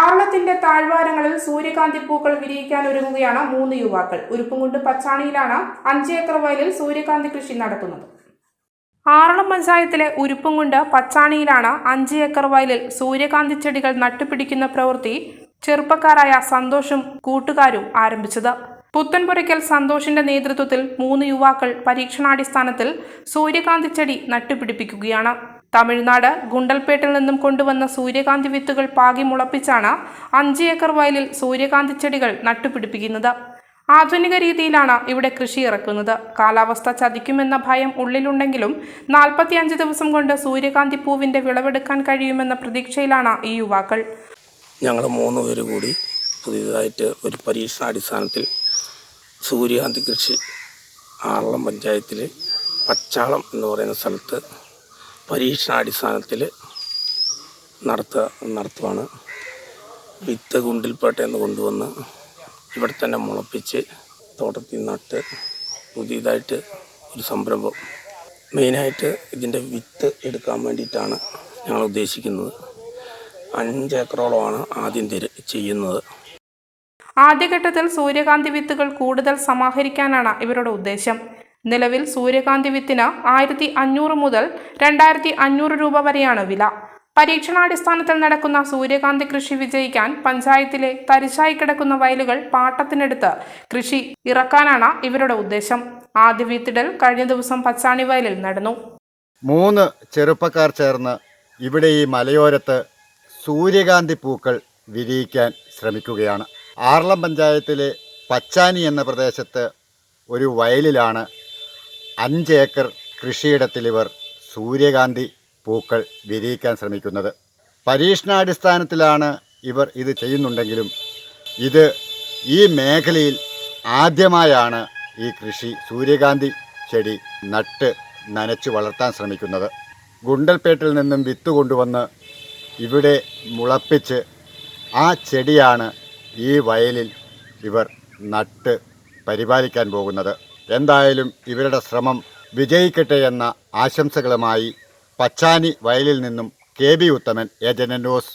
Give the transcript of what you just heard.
ആവളത്തിന്റെ താഴ്വാരങ്ങളിൽ സൂര്യകാന്തി പൂക്കൾ വിരിയിക്കാൻ ഒരുങ്ങുകയാണ് മൂന്ന് യുവാക്കൾ. ഉരുപ്പുംകുണ്ട് പച്ചാണിയിലാണ് അഞ്ച് ഏക്കർ വയലിൽ സൂര്യകാന്തി കൃഷി നടത്തുന്നത്. ആറളം പഞ്ചായത്തിലെ ഉരുപ്പുംകുണ്ട് പച്ചാണിയിലാണ് അഞ്ച് ഏക്കർ വയലിൽ സൂര്യകാന്തി ചെടികൾ നട്ടുപിടിക്കുന്ന പ്രവൃത്തി ചെറുപ്പക്കാരായ സന്തോഷും കൂട്ടുകാരും ആരംഭിച്ചത്. പുത്തൻപുരയ്ക്കൽ സന്തോഷിന്റെ നേതൃത്വത്തിൽ മൂന്ന് യുവാക്കൾ പരീക്ഷണാടിസ്ഥാനത്തിൽ സൂര്യകാന്തി ചെടി നട്ടുപിടിപ്പിക്കുകയാണ്. തമിഴ്നാട് ഗുണ്ടൽപേട്ടിൽ നിന്നും കൊണ്ടുവന്ന സൂര്യകാന്തി വിത്തുകൾ പാകി മുളപ്പിച്ചാണ് അഞ്ച് ഏക്കർ വയലിൽ സൂര്യകാന്തി ചെടികൾ നട്ടുപിടിപ്പിക്കുന്നത്. ആധുനിക രീതിയിലാണ് ഇവിടെ കൃഷി ഇറക്കുന്നത്. കാലാവസ്ഥ ചതിക്കുമെന്ന ഭയം ഉള്ളിലുണ്ടെങ്കിലും നാൽപ്പത്തിയഞ്ച് ദിവസം കൊണ്ട് സൂര്യകാന്തി പൂവിന്റെ വിളവെടുക്കാൻ കഴിയുമെന്ന പ്രതീക്ഷയിലാണ് ഈ യുവാക്കൾ. ഞങ്ങൾ മൂന്ന് പേര് കൂടി പുതിയതായിട്ട് ഒരു പരീക്ഷണാടിസ്ഥാനത്തിൽ സൂര്യകാന്തി കൃഷി ആറളം പഞ്ചായത്തിൽ പച്ചാളം എന്ന് പറയുന്ന സ്ഥലത്ത് പരീക്ഷണാടിസ്ഥാനത്തിൽ നടത്തുക നടത്തുവാണ്. വിത്ത് ഗുണ്ടിൽപ്പേട്ട നിന്ന് കൊണ്ടുവന്ന് ഇവിടെ തന്നെ മുളപ്പിച്ച് തോട്ടത്തിൽ നട്ട് പുതിയതായിട്ട് ഒരു സംരംഭം. മെയിനായിട്ട് ഇതിന്റെ വിത്ത് എടുക്കാൻ വേണ്ടിയിട്ടാണ് ഞങ്ങൾ ഉദ്ദേശിക്കുന്നത്. അഞ്ചേക്കറോളമാണ് ആദ്യം തിര ചെയ്യുന്നത്. ആദ്യഘട്ടത്തിൽ സൂര്യകാന്തി വിത്തുകൾ കൂടുതൽ സമാഹരിക്കാനാണ് ഇവരുടെ ഉദ്ദേശം. നിലവിൽ സൂര്യകാന്തി വിത്തിന് ആയിരത്തി അഞ്ഞൂറ് മുതൽ രണ്ടായിരത്തി അഞ്ഞൂറ് രൂപ വരെയാണ് വില. പരീക്ഷണാടിസ്ഥാനത്തിൽ നടക്കുന്ന സൂര്യകാന്തി കൃഷി വിജയിക്കാൻ പഞ്ചായത്തിലെ തരിശായി കിടക്കുന്ന വയലുകൾ പാട്ടത്തിനെടുത്ത് കൃഷി ഇറക്കാനാണ് ഇവരുടെ ഉദ്ദേശം. ആദ്യ വിത്തിടൽ കഴിഞ്ഞ ദിവസം പച്ചാണി വയലിൽ നടന്നു. മൂന്ന് ചെറുപ്പക്കാർ ചേർന്ന് ഇവിടെ ഈ മലയോരത്ത് സൂര്യകാന്തി പൂക്കൾ വിരിയിക്കാൻ ശ്രമിക്കുകയാണ്. ആർളം പഞ്ചായത്തിലെ പച്ചാനി എന്ന പ്രദേശത്ത് ഒരു വയലിലാണ് അഞ്ച് ഏക്കർ കൃഷിയിടത്തിൽ ഇവർ സൂര്യകാന്തി പൂക്കൾ വിരിയിക്കാൻ ശ്രമിക്കുന്നത്. പരീക്ഷണാടിസ്ഥാനത്തിലാണ് ഇവർ ഇത് ചെയ്യുന്നുണ്ടെങ്കിലും ഇത് ഈ മേഖലയിൽ ആദ്യമായാണ് ഈ കൃഷി സൂര്യകാന്തി ചെടി നട്ട് നനച്ചു വളർത്താൻ ശ്രമിക്കുന്നത്. ഗുണ്ടൽപേട്ടിൽ നിന്നും വിത്ത് കൊണ്ടുവന്ന് ഇവിടെ മുളപ്പിച്ച് ആ ചെടിയാണ് ഈ വയലിൽ ഇവർ നട്ട് പരിപാലിക്കാൻ പോകുന്നത്. എന്തായാലും ഇവരുടെ ശ്രമം വിജയിക്കട്ടെ എന്ന ആശംസകളുമായി പച്ചാനി വയലിൽ നിന്നും K B Uthaman agent news